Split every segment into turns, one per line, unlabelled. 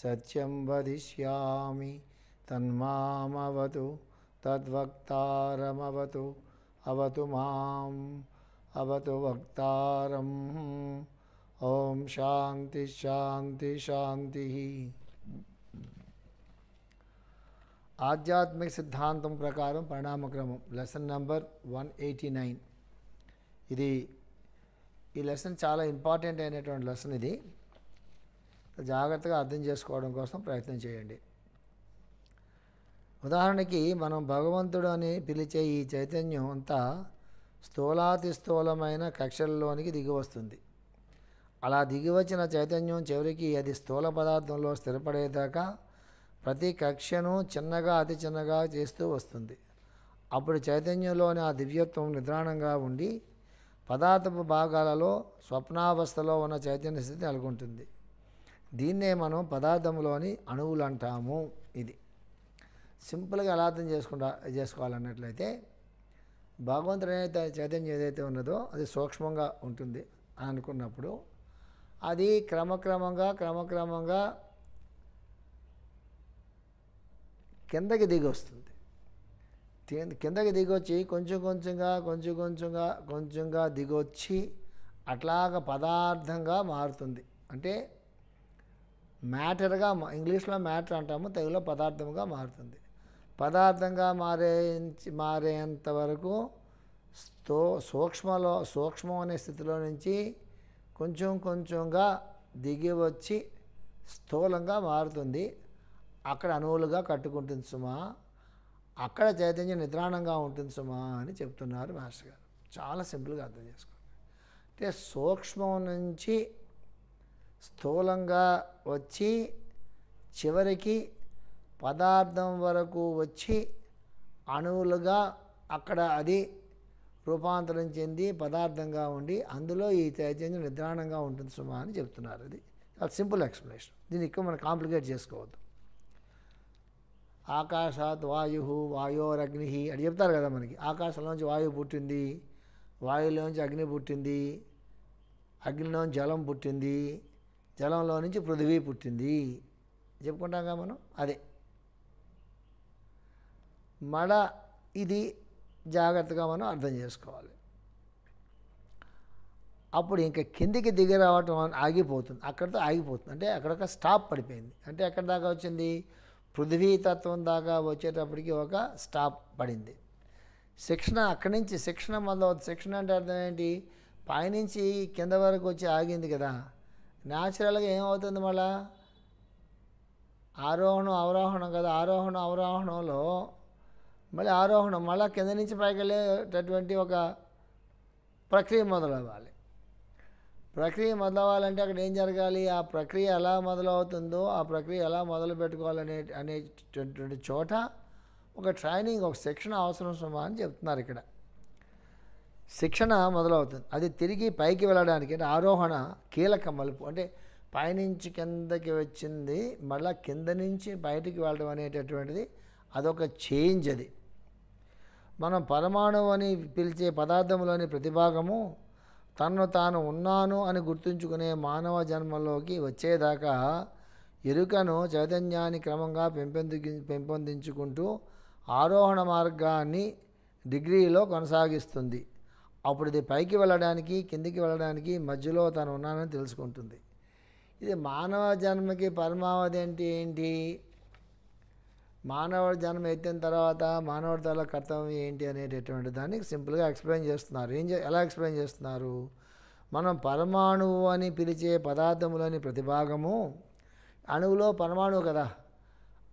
సత్యం వదిష్యామి తన్మామవతు తద్వక్తారమవతు అవతు మాం అవతు వక్తారం. ఓం శాంతి శాంతి శాంతి. ఆధ్యాత్మిక సిద్ధాంతం ప్రకారం పరిణామక్రమం lesson number one eighty nine. ఇది ఈ లెసన్ చాలా ఇంపార్టెంట్ అయినటువంటి లెసన్ ఇది. జాగ్రత్తగా అర్థం చేసుకోవడం కోసం ప్రయత్నం చేయండి. ఉదాహరణకి మనం భగవంతుడు అని పిలిచే ఈ చైతన్యం అంతా స్థూలాతి స్థూలమైన కక్షల్లోనికి దిగి వస్తుంది. అలా దిగి వచ్చిన చైతన్యం చివరికి అది స్థూల పదార్థంలో స్థిరపడేదాకా ప్రతి కక్షను చిన్నగా అతి చిన్నగా చేస్తూ వస్తుంది. అప్పుడు చైతన్యంలోని ఆ దివ్యత్వం నిద్రాణంగా ఉండి పదార్థపు భాగాలలో స్వప్నావస్థలో ఉన్న చైతన్య స్థితి నెలకొంటుంది. దీన్నే మనం పదార్థంలోని అణువులు అంటాము ఇది సింపుల్గా ఎలా అర్థం చేసుకుంటా చేసుకోవాలన్నట్లయితే భగవంతుడు ఏదైతే చైతన్యం ఏదైతే ఉన్నదో అది సూక్ష్మంగా ఉంటుంది అని అనుకున్నప్పుడు అది క్రమక్రమంగా క్రమక్రమంగా కిందకి దిగి వస్తుంది కిందకి దిగొచ్చి కొంచెం కొంచెంగా కొంచెం కొంచెంగా కొంచెంగా దిగొచ్చి అట్లాగ పదార్థంగా మారుతుంది. అంటే మ్యాటర్గా ఇంగ్లీష్లో మ్యాటర్ అంటాము తెలుగులో పదార్థంగా మారుతుంది. పదార్థంగా మారే మారేంత వరకు స్థో సూక్ష్మలో సూక్ష్మం అనే స్థితిలో నుంచి కొంచెం కొంచెంగా దిగి వచ్చి స్థూలంగా మారుతుంది. అక్కడ అణువులుగా కట్టుకుంటుంది సుమా. అక్కడ చైతన్యం నిద్రాణంగా ఉంటుంది సుమా అని చెప్తున్నారు మాస్టర్ గారు. చాలా సింపుల్గా అర్థం చేసుకోండి. అంటే సూక్ష్మం నుంచి స్థూలంగా వచ్చి చివరికి పదార్థం వరకు వచ్చి అణువులుగా అక్కడ అది రూపాంతరం చెంది పదార్థంగా ఉండి అందులో ఈ చైతన్యం నిద్రాణంగా ఉంటుంది సుమా అని చెప్తున్నారు అది. చాలా సింపుల్ ఎక్స్ప్లెనేషన్. దీన్ని ఎక్కువ మనం కాంప్లికేట్ చేసుకోవద్దు. ఆకాశాత్ వాయు వాయోరగ్ని అని చెప్తారు కదా మనకి. ఆకాశంలోంచి వాయువు పుట్టింది వాయువులోంచి అగ్ని పుట్టింది అగ్నిలోంచి జలం పుట్టింది జలంలో నుంచి పృథివీ పుట్టింది. చెప్పుకుంటాంగా మనం? అదే. మడ ఇది జాగ్రత్తగా మనం అర్థం చేసుకోవాలి. అప్పుడు ఇంకా కిందికి దిగి రావటం అని ఆగిపోతుంది. అక్కడితో ఆగిపోతుంది. అంటే అక్కడ స్టాప్ పడిపోయింది. అంటే ఎక్కడ దాకా వచ్చింది? పృథ్వీ తత్వం దాకా వచ్చేటప్పటికి ఒక స్టాప్ పడింది. శిక్షణ అక్కడి నుంచి శిక్షణ మొదలవుతుంది. శిక్షణ అంటే అర్థం ఏంటి? పైనుంచి కింద వరకు వచ్చి ఆగింది కదా. న్యాచురల్గా ఏమవుతుంది మళ్ళా? ఆరోహణం అవరోహణం కదా. ఆరోహణం అవరోహణంలో మళ్ళీ ఆరోహణం మళ్ళీ కింద నుంచి పైకి వెళ్ళేటటువంటి ఒక ప్రక్రియ మొదలవ్వాలి. ప్రక్రియ మొదలవ్వాలంటే అక్కడ ఏం జరగాలి? ఆ ప్రక్రియ ఎలా మొదలవుతుందో ఆ ప్రక్రియ ఎలా మొదలు పెట్టుకోవాలనే అనేటటువంటి చోట ఒక ట్రైనింగ్ ఒక శిక్షణ అవసరం సుమా అని చెప్తున్నారు ఇక్కడ. శిక్షణ మొదలవుతుంది. అది తిరిగి పైకి వెళ్ళడానికి అంటే ఆరోహణ కీలక మలుపు. అంటే పైనుంచి కిందకి వచ్చింది మళ్ళా కింద నుంచి బయటికి వెళ్ళడం అనేటటువంటిది అదొక చేంజ్ అది. మనం పరమాణువు అని పిలిచే పదార్థంలోని ప్రతిభాగము తను తాను ఉన్నాను అని గుర్తుంచుకునే మానవ జన్మలోకి వచ్చేదాకా ఎరుకను చైతన్యాన్ని క్రమంగా పెంపొంది పెంపొందించుకుంటూ ఆరోహణ మార్గాన్ని డిగ్రీలో కొనసాగిస్తుంది. అప్పుడు ఇది పైకి వెళ్ళడానికి కిందికి వెళ్ళడానికి మధ్యలో తను ఉన్నానని తెలుసుకుంటుంది. ఇది మానవ జన్మకి పరమావధి అంటే ఏంటి? మానవ జన్మ ఎత్తిన తర్వాత మానవుడి తల కర్తవ్యం ఏంటి అనేటటువంటి దాన్ని సింపుల్గా ఎక్స్ప్లెయిన్ చేస్తున్నారు. ఏం ఎలా ఎక్స్ప్లెయిన్ చేస్తున్నారు? మనం పరమాణువు అని పిలిచే పదార్థములోని ప్రతిభాగము అణువులో పరమాణువు కదా.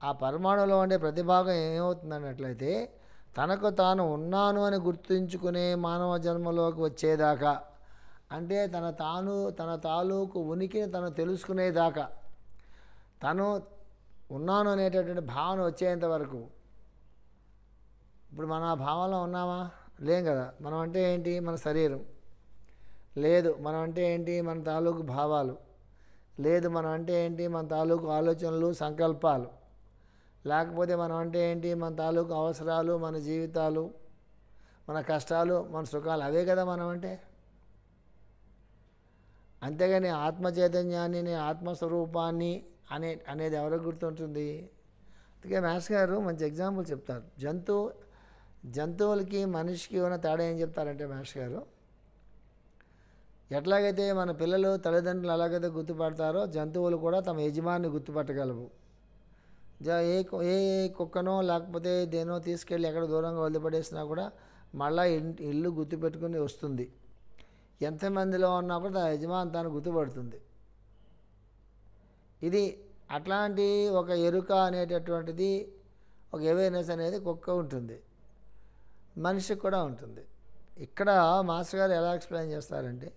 ఆ పరమాణువులో ఉండే ప్రతిభాగం ఏమవుతుందన్నట్లయితే తనకు తాను ఉన్నాను అని గుర్తుంచుకునే మానవ జన్మలోకి వచ్చేదాకా అంటే తన తాను తన తాలూకు ఉనికిని తను తెలుసుకునేదాకా తను ఉన్నాను అనేటటువంటి భావన వచ్చేంత వరకు. ఇప్పుడు మన భావంలో ఉన్నామా? లేం కదా. మనం అంటే ఏంటి? మన శరీరం. లేదు మనం అంటే ఏంటి? మన తాలూకు భావాలు. లేదు మనం అంటే ఏంటి? మన తాలూకు ఆలోచనలు సంకల్పాలు. లేకపోతే మనం అంటే ఏంటి? మన తాలూకు అవసరాలు మన జీవితాలు మన కష్టాలు మన సుఖాలు అవే కదా మనం అంటే? అంతేగాని ఆత్మచైతన్యాన్ని నేను ఆత్మస్వరూపాన్ని అనే అనేది ఎవరికి గుర్తుంటుంది? అందుకే మాస్ గారు మంచి ఎగ్జాంపుల్ చెప్తారు. జంతువు జంతువులకి మనిషికి ఉన్న తేడా ఏం చెప్తారంటే మాస్ గారు ఎట్లాగైతే మన పిల్లలు తల్లిదండ్రులు ఎలాగైతే గుర్తుపడతారో జంతువులు కూడా తమ యజమాని గుర్తుపట్టగలవు. ఏ కు- ఏ కుక్కనో లేకపోతే దేనో తీసుకెళ్ళి ఎక్కడ దూరంగా వదిలిపడేసినా కూడా మళ్ళీ ఇల్లు గుర్తుపెట్టుకుని వస్తుంది. ఎంతమందిలో ఉన్నా కూడా యజమాని తాను గుర్తుపడుతుంది. ఇది అట్లాంటి ఒక ఎరుక అనేటటువంటిది ఒక అవేర్నెస్ అనేది కుక్క ఉంటుంది. మనిషికి కూడా ఉంటుంది. ఇక్కడ మాస్టర్ గారు ఎలా ఎక్స్ప్లెయిన్ చేస్తారంటే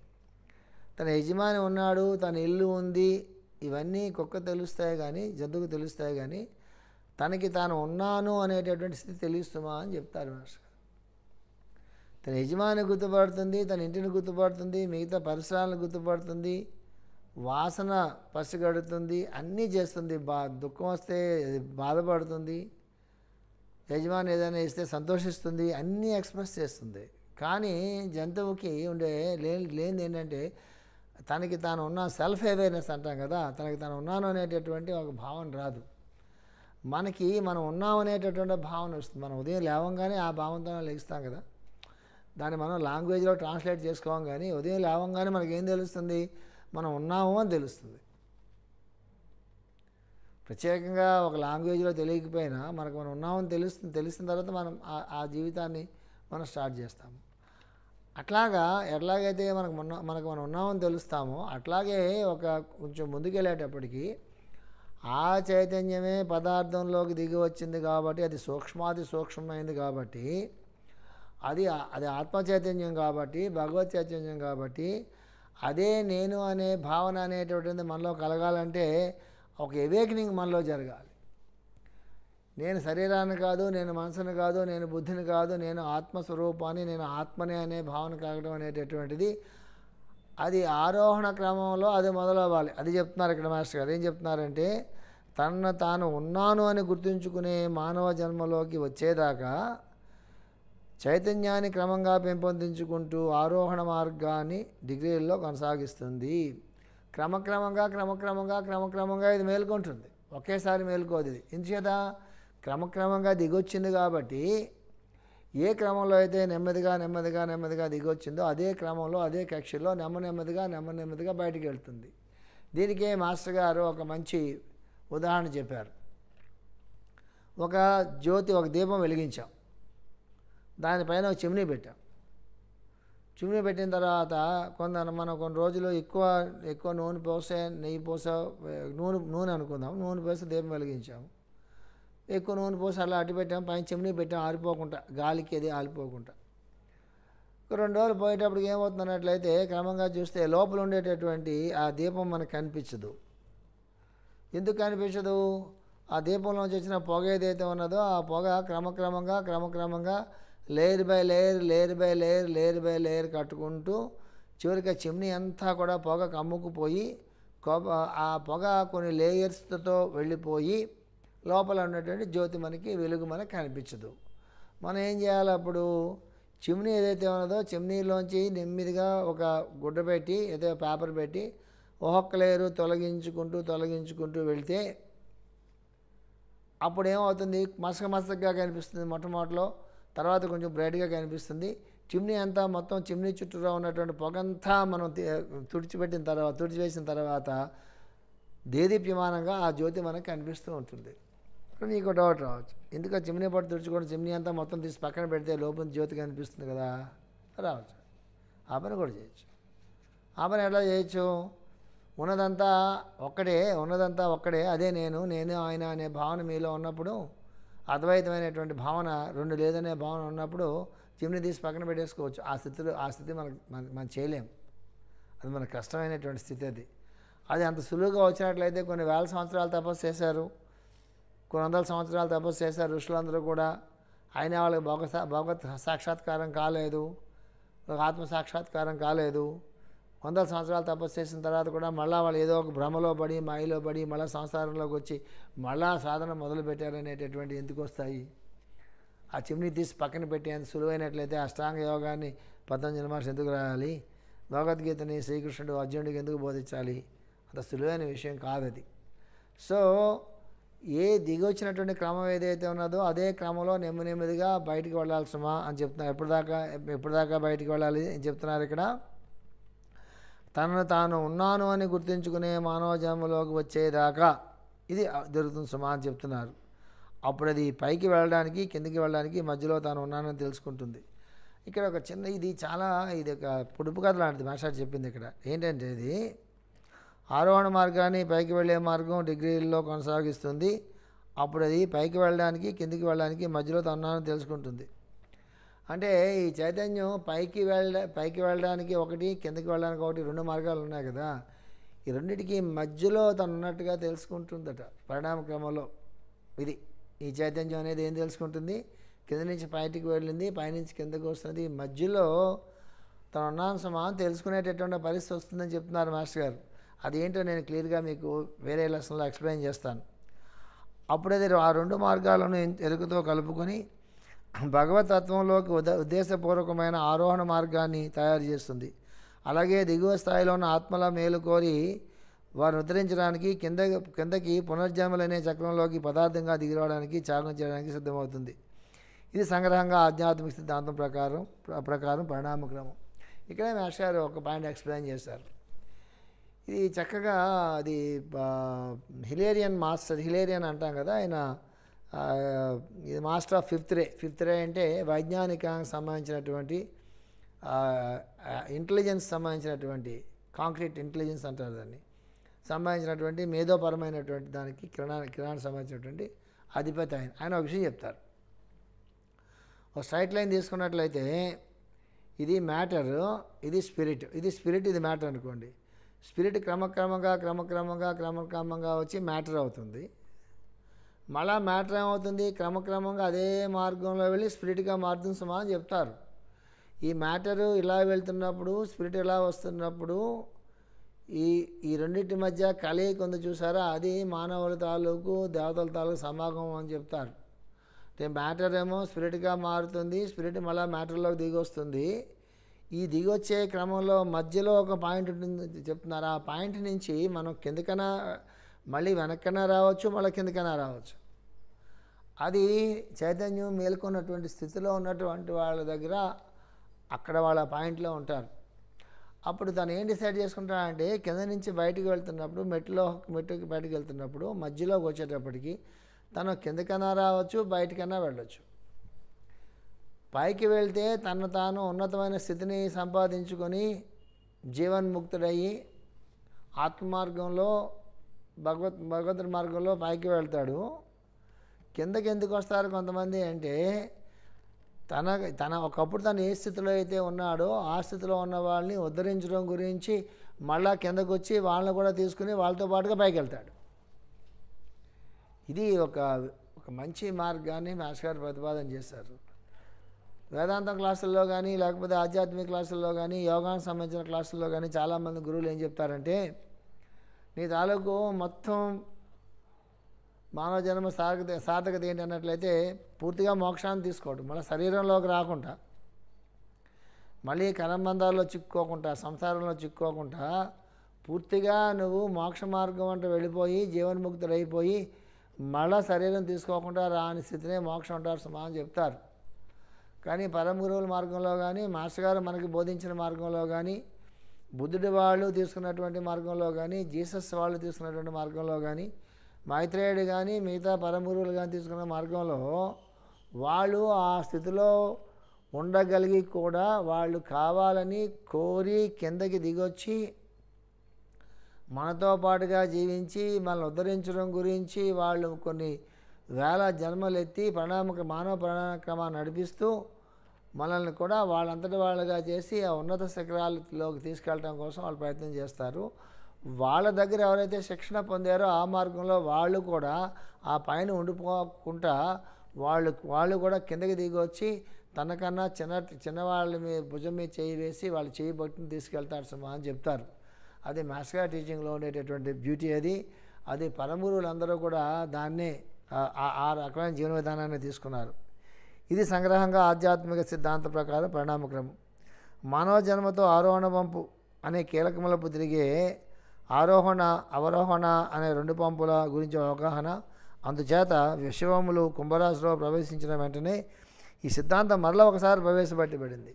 తన యజమాని ఉన్నాడు తన ఇల్లు ఉంది ఇవన్నీ కుక్క తెలుస్తాయి కానీ జంతువుకు తెలుస్తాయి కానీ తనకి తాను ఉన్నాను అనేటటువంటి స్థితి తెలుస్తుమా అని చెప్తారు మాస్టర్ తన యజమాని గుర్తుపడుతుంది తన ఇంటిని గుర్తుపడుతుంది మిగతా పరిసరాలను గుర్తుపడుతుంది వాసన పసిగడుతుంది అన్నీ చేస్తుంది. బా దుఃఖం వస్తే బాధపడుతుంది యజమాని ఏదైనా ఇస్తే సంతోషిస్తుంది అన్నీ ఎక్స్ప్రెస్ చేస్తుంది. కానీ జంతువుకి ఉండే లే లేనిది ఏంటంటే తనకి తాను ఉన్న సెల్ఫ్ అవేర్నెస్ అంటాం కదా తనకి తాను ఉన్నాను అనేటటువంటి ఒక భావన రాదు. మనకి మనం ఉన్నాం అనేటటువంటి భావన వస్తుంది. మనం ఉదయం లేవంగానే ఆ భావంతో లెగిస్తాం కదా. దాన్ని మనం లాంగ్వేజ్లో ట్రాన్స్లేట్ చేసుకోం కానీ ఉదయం లేవంగానే మనకి ఏం తెలుస్తుంది? మనం ఉన్నాము అని తెలుస్తుంది. ప్రత్యేకంగా ఒక లాంగ్వేజ్లో తెలియకపోయినా మనకు మనం ఉన్నామని తెలుస్తుంది తెలిసిన తర్వాత మనం ఆ- ఆ జీవితాన్ని మనం స్టార్ట్ చేస్తాము. అట్లాగా ఎట్లాగైతే మనకు మొన్న మనకు మనం ఉన్నామని తెలుస్తామో అట్లాగే ఒక కొంచెం ముందుకెళ్ళేటప్పటికి ఆ చైతన్యమే పదార్థంలోకి దిగి వచ్చింది కాబట్టి అది సూక్ష్మాది సూక్ష్మమైంది కాబట్టి అది అది ఆత్మ చైతన్యం కాబట్టి భగవత్ చైతన్యం కాబట్టి అదే నేను అనే భావన అనేటువంటిది మనలో కలగాలంటే ఒక ఎవేకనింగ్ మనలో జరగాలి. నేను శరీరాన్ని కాదు నేను మనసుని కాదు నేను బుద్ధిని కాదు నేను ఆత్మస్వరూపాన్ని నేను ఆత్మనే అనే భావన కలగడం అనేటటువంటిది అది ఆరోహణ క్రమంలో అది మొదలవ్వాలి. అది చెప్తున్నారు ఇక్కడ మాస్టర్ గారు. ఏం చెప్తున్నారంటే తనను తాను ఉన్నాను అని గుర్తుంచుకునే మానవ జన్మలోకి వచ్చేదాకా చైతన్యాన్ని క్రమంగా పెంపొందించుకుంటూ ఆరోహణ మార్గాన్ని డిగ్రీల్లో కొనసాగిస్తుంది. క్రమక్రమంగా క్రమక్రమంగా క్రమక్రమంగా ఇది మేల్కొంటుంది. ఒకేసారి మేల్కోదు ఇది. ఇంచేత క్రమక్రమంగా దిగొచ్చింది కాబట్టి ఏ క్రమంలో అయితే నెమ్మదిగా నెమ్మదిగా నెమ్మదిగా దిగొచ్చిందో అదే క్రమంలో అదే కక్షలో నెమ్మ నెమ్మదిగా నెమ్మ నెమ్మదిగా బయటికి వెళ్తుంది. దీనికే మాస్టర్ గారు ఒక మంచి ఉదాహరణ చెప్పారు. ఒక జ్యోతి ఒక దీపం వెలిగించాం. దానిపైన ఒక చిమ్నీ పెట్టాం. చిమ్నీ పెట్టిన తర్వాత కొంత మనం కొన్ని రోజులు ఎక్కువ ఎక్కువ నూనె పోసే నెయ్యి పోసా నూనె నూనె అనుకుందాం. నూనె పోసి దీపం వెలిగించాము. ఎక్కువ నూనె పోసి అలా అటు పెట్టాం పైన చిమ్నీ పెట్టాం ఆరిపోకుండా గాలికి అది ఆరిపోకుండా. రెండు రోజులు పోయేటప్పటికి ఏమవుతుందన్నట్లయితే క్రమంగా చూస్తే లోపల ఉండేటటువంటి ఆ దీపం మనకు కనిపించదు. ఎందుకు కనిపించదు? ఆ దీపంలోంచి వచ్చిన పొగ ఏదైతే ఉన్నదో ఆ పొగ క్రమక్రమంగా క్రమక్రమంగా layer by layer layer by layer layer by layer కట్టుకుంటూ చివరికి ఆ చిమ్నీ అంతా కూడా పొగ కమ్ముకుపోయి ఆ పొగ కొన్ని లేయర్స్తో వెళ్ళిపోయి లోపల ఉన్నటువంటి జ్యోతి మనకి వెలుగు మనకి కనిపించదు. మనం ఏం చేయాలి అప్పుడు? చిమ్నీ ఏదైతే ఉన్నదో చిమ్నీలోంచి నెమ్మదిగా ఒక గుడ్డ పెట్టి ఏదో పేపర్ పెట్టి ఒక్కొక్క లేరు తొలగించుకుంటూ తొలగించుకుంటూ వెళితే అప్పుడు ఏమవుతుంది? మసక మసకగా కనిపిస్తుంది మొట్టమొదటిలో. తర్వాత కొంచెం బ్రైట్గా కనిపిస్తుంది. చిమ్నీ అంతా మొత్తం చిమ్నీ చుట్టూరా ఉన్నటువంటి పొగంతా మనం తుడిచిపెట్టిన తర్వాత తుడిచివేసిన తర్వాత దేదీప్యమానంగా ఆ జ్యోతి మనకు కనిపిస్తూ ఉంటుంది. నీకు డౌట్ రావచ్చు ఎందుకు చిమ్ని చిమ్నీ పట్టు తుడుచుకోవడం చిమ్నీ అంతా మొత్తం తీసి పక్కన పెడితే లోపల జ్యోతి కనిపిస్తుంది కదా? రావచ్చు. ఆ పని కూడా చేయొచ్చు. ఆ పని ఎట్లా చేయొచ్చు? ఉన్నదంతా ఒక్కడే ఉన్నదంతా ఒక్కడే అదే నేను నేను ఆయన అనే భావన మీలో ఉన్నప్పుడు అద్వైతమైనటువంటి భావన రెండు లేదనే భావన ఉన్నప్పుడు చిమ్ని తీసి పక్కన పెట్టేసుకోవచ్చు. ఆ స్థితిలో ఆ స్థితి మనకు మనం చేయలేం. అది మనకు కష్టమైనటువంటి స్థితి అది. అది అంత సులువుగా వచ్చినట్లయితే కొన్ని వేల సంవత్సరాలు తపస్సు చేశారు. కొన్ని వందల సంవత్సరాలు తపస్సు చేశారు. ఋషులందరూ కూడా అయినా వాళ్ళకి భగవత్ భగవత్ సాక్షాత్కారం కాలేదు. ఆత్మ సాక్షాత్కారం కాలేదు. వందల సంవత్సరాలు తపస్సు చేసిన తర్వాత కూడా మళ్ళీ వాళ్ళు ఏదో ఒక భ్రమలో పడి మాయలో పడి మళ్ళీ సంసారంలోకి వచ్చి మళ్ళా సాధన మొదలుపెట్టారనేటటువంటి ఎందుకు వస్తాయి? ఆ చిమ్ని తీసి పక్కన పెట్టేంత సులువైనట్లయితే అష్టాంగ యోగాన్ని పతంజలి మహర్షి ఎందుకు రాయాలి? భగవద్గీతని శ్రీకృష్ణుడు అర్జునుడికి ఎందుకు బోధించాలి? అంత సులువైన విషయం కాదది. సో ఏ దిగొచ్చినటువంటి క్రమం ఏదైతే ఉన్నదో అదే క్రమంలో నెమ్మది నెమ్మదిగా బయటికి వెళ్ళాల్సమా అని చెప్తున్నారు. ఎప్పటిదాకా ఎప్పటిదాకా బయటికి వెళ్ళాలి అని చెప్తున్నారు ఇక్కడ. తనను తాను ఉన్నాను అని గుర్తించుకునే మానవ జన్మలోకి వచ్చేదాకా ఇది జరుగుతుంది సుమా అని చెప్తున్నారు. అప్పుడు అది పైకి వెళ్ళడానికి కిందికి వెళ్ళడానికి మధ్యలో తాను ఉన్నానని తెలుసుకుంటుంది. ఇక్కడ ఒక చిన్న ఇది చాలా ఇది ఒక పొడుపు కథ లాంటిది. మాస్టర్ చెప్పింది ఇక్కడ. ఏంటంటే ఇది ఆరోహణ మార్గాన్ని పైకి వెళ్ళే మార్గం డిగ్రీల్లో కొనసాగిస్తుంది. అప్పుడు అది పైకి వెళ్ళడానికి కిందికి వెళ్ళడానికి మధ్యలో తన్నానని తెలుసుకుంటుంది. అంటే ఈ చైతన్యం పైకి వెళ్ళ పైకి వెళ్ళడానికి ఒకటి కిందకి వెళ్ళడానికి ఒకటి రెండు మార్గాలు ఉన్నాయి కదా. ఈ రెండింటికి మధ్యలో తను ఉన్నట్టుగా తెలుసుకుంటుందట పరిణామ క్రమంలో. ఇది ఈ చైతన్యం అనేది ఏం తెలుసుకుంటుంది? కింద నుంచి పైకి వెళ్ళింది పైనుంచి కిందకు వస్తుంది మధ్యలో తను ఉన్నాను సమానం తెలుసుకునేటటువంటి పరిస్థితి వస్తుందని చెప్తున్నారు మాస్టర్ గారు. అదేంటో నేను క్లియర్గా మీకు వేరే లెసన్లో ఎక్స్ప్లెయిన్ చేస్తాను. అప్పుడైతే ఆ రెండు మార్గాలను ఎరుకతో కలుపుకొని భగవతత్వంలోకి ఉద ఉద్దేశపూర్వకమైన ఆరోహణ మార్గాన్ని తయారు చేస్తుంది. అలాగే దిగువ స్థాయిలో ఉన్న ఆత్మల మేలు కోరి వారిని ఉద్ధరించడానికి కింద కిందకి పునర్జన్మలనే చక్రంలోకి పదార్థంగా దిగిరవడానికి త్యాగం చేయడానికి సిద్ధమవుతుంది. ఇది సంగ్రహంగా ఆధ్యాత్మిక సిద్ధాంతం ప్రకారం ప్రకారం పరిణామక్రమం. ఇక్కడే మాస్టర్ గారు ఒక పాయింట్ ఎక్స్ప్లెయిన్ చేశారు. ఇది చక్కగా అది హిలేరియన్ మాస్టర్ హిలేరియన్ అంటాం కదా ఆయన ఇది master of fifth ray. Fifth ray అంటే వైజ్ఞానికానికి సంబంధించినటువంటి ఇంటెలిజెన్స్ సంబంధించినటువంటి కాంక్రీట్ ఇంటెలిజెన్స్ అంటారు దాన్ని. సంబంధించినటువంటి మేధోపరమైనటువంటి దానికి కిరణా కిరణానికి సంబంధించినటువంటి అధిపతి ఆయన. ఆయన ఒక విషయం చెప్తారు. ఒక స్ట్రైట్ లైన్ తీసుకున్నట్లయితే ఇది మ్యాటర్ ఇది స్పిరిట్. ఇది స్పిరిట్ ఇది మ్యాటర్ అనుకోండి. స్పిరిట్ క్రమక్రమంగా క్రమక్రమంగా క్రమక్రమంగా వచ్చి మ్యాటర్ అవుతుంది. మళ్ళా మ్యాటర్ ఏమవుతుంది? క్రమక్రమంగా అదే మార్గంలో వెళ్ళి స్పిరిట్గా మారుతుంది సుమా అని చెప్తారు. ఈ మ్యాటరు ఇలా వెళ్తున్నప్పుడు స్పిరిట్ ఇలా వస్తున్నప్పుడు ఈ ఈ రెండింటి మధ్య కలయిక ఉంది చూసారా? అది మానవుల తాలూకు దేవతల తాలూకు సమాగమం అని చెప్తారు. అంటే మ్యాటర్ ఏమో స్పిరిట్గా మారుతుంది స్పిరిట్ మళ్ళీ మ్యాటర్లోకి దిగొస్తుంది. ఈ దిగొచ్చే క్రమంలో మధ్యలో ఒక పాయింట్ ఉంటుంది చెప్తున్నారు. ఆ పాయింట్ నుంచి మనం కిందకైనా మళ్ళీ వెనక్కన రావచ్చు మళ్ళీ కిందకైనా రావచ్చు. అది చైతన్యం మేల్కొన్నటువంటి స్థితిలో ఉన్నటువంటి వాళ్ళ దగ్గర అక్కడ వాళ్ళ పాయింట్లో ఉంటారు. అప్పుడు తను ఏం డిసైడ్ చేసుకుంటాడంటే కింద నుంచి బయటకు వెళ్తున్నప్పుడు మెట్టులో మెట్టుకి బయటకు వెళ్తున్నప్పుడు మధ్యలోకి వచ్చేటప్పటికి తను కిందకైనా రావచ్చు బయటికైనా వెళ్ళొచ్చు. పైకి వెళ్తే తను తాను ఉన్నతమైన స్థితిని సంపాదించుకొని జీవన్ముక్తుడయ్యి ఆత్మమార్గంలో భగవత్ భగవంతుడి మార్గంలో పైకి వెళ్తాడు. కిందకి ఎందుకు వస్తారు కొంతమంది అంటే తన తన ఒకప్పుడు తను ఏ స్థితిలో అయితే ఉన్నాడో ఆ స్థితిలో ఉన్న వాళ్ళని ఉద్ధరించడం గురించి మళ్ళా కిందకు వచ్చి వాళ్ళని కూడా తీసుకుని వాళ్ళతో పాటుగా పైకి వెళ్తాడు ఇది ఒక ఒక మంచి మార్గాన్ని మాస్టర్ గారు ప్రతిపాదన చేశారు. వేదాంతం క్లాసుల్లో కానీ లేకపోతే ఆధ్యాత్మిక క్లాసుల్లో కానీ యోగానికి సంబంధించిన క్లాసుల్లో కానీ చాలామంది గురువులు ఏం చెప్తారంటే నీ తాలూకు మొత్తం మానవ జన్మ సాధకత సార్థకత ఏంటి అన్నట్లయితే పూర్తిగా మోక్షాన్ని తీసుకోవడం మళ్ళీ శరీరంలోకి రాకుండా మళ్ళీ కరంబంధాల్లో చిక్కుకోకుండా సంసారంలో చిక్కుకోకుండా పూర్తిగా నువ్వు మోక్ష మార్గం అంటే వెళ్ళిపోయి జీవన్ముక్తుడైపోయి మళ్ళా శరీరం తీసుకోకుండా రాని స్థితినే మోక్షం అంటారు సుమా అని చెప్తారు. కానీ పరమ గురువుల మార్గంలో కానీ మాస్టర్ గారు మనకి బోధించిన మార్గంలో కానీ బుద్ధుడి వాళ్ళు తీసుకున్నటువంటి మార్గంలో కానీ జీసస్ వాళ్ళు తీసుకున్నటువంటి మార్గంలో కానీ మైత్రేయుడు కానీ మిగతా పరమ గురువులు కానీ తీసుకున్న మార్గంలో వాళ్ళు ఆ స్థితిలో ఉండగలిగి కూడా వాళ్ళు కావాలని కోరి కిందకి దిగొచ్చి మనతో పాటుగా జీవించి మనల్ని ఉద్ధరించడం గురించి వాళ్ళు కొన్ని వేల జన్మలు ఎత్తి ప్రణామక మానవ ప్రణామక్రమాన్ని నడిపిస్తూ మనల్ని కూడా వాళ్ళంతటి వాళ్ళుగా చేసి ఆ ఉన్నత శిఖరాలలోకి తీసుకెళ్ళడం కోసం వాళ్ళు ప్రయత్నం చేస్తారు. వాళ్ళ దగ్గర ఎవరైతే శిక్షణ పొందారో ఆ మార్గంలో వాళ్ళు కూడా ఆ పైన ఉండిపోకుండా వాళ్ళు వాళ్ళు కూడా కిందకి దిగి వచ్చి తనకన్నా చిన్న చిన్నవాళ్ళ మీద భుజం మీద చేయి వేసి వాళ్ళు చేయి పట్టుకుని తీసుకెళ్తారు సుమా అని చెప్తారు. అది మాస్గా టీచింగ్లో ఉండేటటువంటి బ్యూటీ అది. అది పరమగురువులందరూ కూడా దాన్నే ఆ- ఆ రకమైన జీవన విధానాన్ని తీసుకున్నారు. ఇది సంగ్రహంగా ఆధ్యాత్మిక సిద్ధాంత ప్రకారం పరిణామక్రమం. మానవ జన్మతో ఆరోహణ పంపు అనే కీలకములపు తిరిగే ఆరోహణ అవరోహణ అనే రెండు పంపుల గురించి అవగాహన. అందుచేత విశ్వములు కుంభరాశిలో ప్రవేశించిన వెంటనే ఈ సిద్ధాంతం మరలా ఒకసారి ప్రవేశపెట్టబడింది.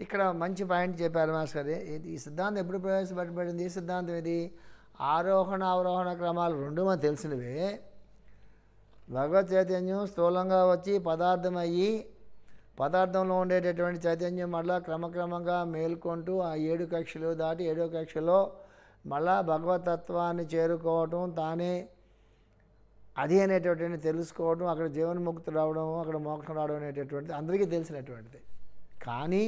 ఇక్కడ మంచి పాయింట్ చెప్పారు మాస్టర్ గారు. ఈ సిద్ధాంతం ఎప్పుడు ప్రవేశపెట్టబడింది? ఈ సిద్ధాంతం ఇది ఆరోహణ అవరోహణ క్రమాలు రెండు మనకు తెలిసినవే. భగవత్ చైతన్యం స్థూలంగా వచ్చి పదార్థమయ్యి పదార్థంలో ఉండేటటువంటి చైతన్యం మళ్ళా క్రమక్రమంగా మేల్కొంటూ ఆ ఏడు కక్షలు దాటి ఏడో కక్షలో మళ్ళా భగవతత్వాన్ని చేరుకోవటం తానే అది అనేటటువంటి తెలుసుకోవడం అక్కడ జీవన్ముక్తి రావడం అక్కడ మోక్షం రావడం అనేటటువంటిది అందరికీ తెలిసినటువంటిది. కానీ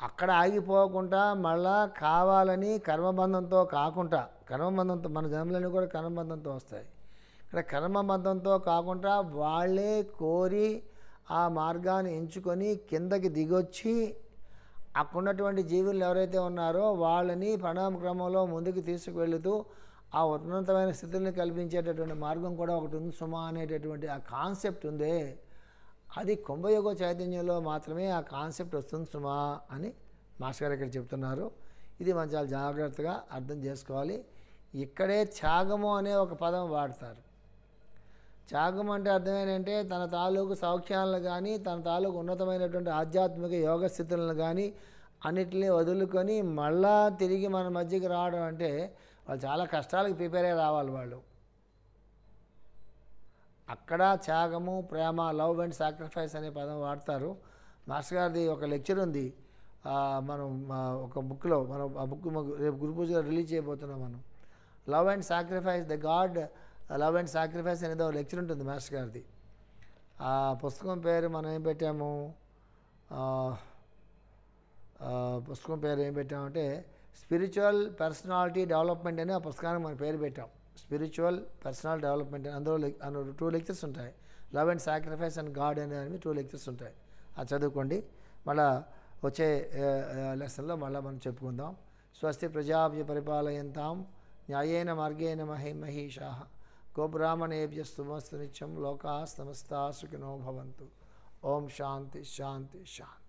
అక్కడ ఆగిపోకుండా మళ్ళా కావాలని కర్మబంధంతో కాకుండా కర్మబంధంతో మన జన్మలన్నీ కూడా కర్మబంధంతో వస్తాయి. ఇక్కడ కర్మబంధంతో కాకుండా వాళ్ళే కోరి ఆ మార్గాన్ని ఎంచుకొని కిందకి దిగొచ్చి అక్కడున్నటువంటి జీవులు ఎవరైతే ఉన్నారో వాళ్ళని ప్రణామ క్రమంలో ముందుకు తీసుకువెళుతూ ఆ ఉన్నతమైన స్థితుల్ని కల్పించేటటువంటి మార్గం కూడా ఒకటి ఉంది. సుమా అనేటటువంటి ఆ కాన్సెప్ట్ ఉందే. అది కుంభయోగ చైతన్యంలో మాత్రమే ఆ కాన్సెప్ట్ వస్తుంది సుమా అని మాస్టర్ గారు ఇక్కడ చెప్తున్నారు. ఇది మనం చాలా జాగ్రత్తగా అర్థం చేసుకోవాలి. ఇక్కడే త్యాగము అనే ఒక పదం వాడతారు. త్యాగం అంటే అర్థం ఏంటంటే తన తాలూకు సౌఖ్యాలను కానీ తన తాలూకు ఉన్నతమైనటువంటి ఆధ్యాత్మిక యోగ స్థితులను కానీ అన్నిటిని వదులుకొని మళ్ళా తిరిగి మన మధ్యకి రావడం అంటే వాళ్ళు చాలా కష్టాలకు ప్రిపేర్ అయ్యి రావాలి వాళ్ళు. అక్కడ త్యాగము ప్రేమ లవ్ అండ్ సాక్రిఫైస్ అనే పదం వాడతారు. మాస్టర్ గారిది ఒక లెక్చర్ ఉంది. మనం ఒక బుక్లో మనం ఆ బుక్ రేపు గురు పూజలో రిలీజ్ చేయబోతున్నాం మనం. Love and sacrifice the god love and sacrifice అనేది ఒక లెక్చర్ ఉంటుంది మాస్టర్ గారిది. ఆ పుస్తకం పేరు మనం ఏం పెట్టాము? పుస్తకం పేరు ఏం పెట్టామంటే స్పిరిచువల్ పర్సనాలిటీ డెవలప్మెంట్ అని ఆ పుస్తకానికి మనం పేరు పెట్టాం. స్పిరిచువల్ పర్సనల్ డెవలప్మెంట్ అని. అందులో అందులో టూ లెక్చర్స్ ఉంటాయి. Love and sacrifice and god అనేవి టూ లెక్చర్స్ ఉంటాయి. అది చదువుకోండి. మళ్ళా వచ్చే లెసన్లో మళ్ళీ మనం చెప్పుకుందాం. స్వస్తి ప్రజాభ్య పరిపాలయంతాం. న్యాయేన మార్గేణ మహి మహిషా. गोब्राह्मणेभ्य सुमस्त निचम लोका समस्ता सुखिनो भवंतु ओम शांति शांति शांति।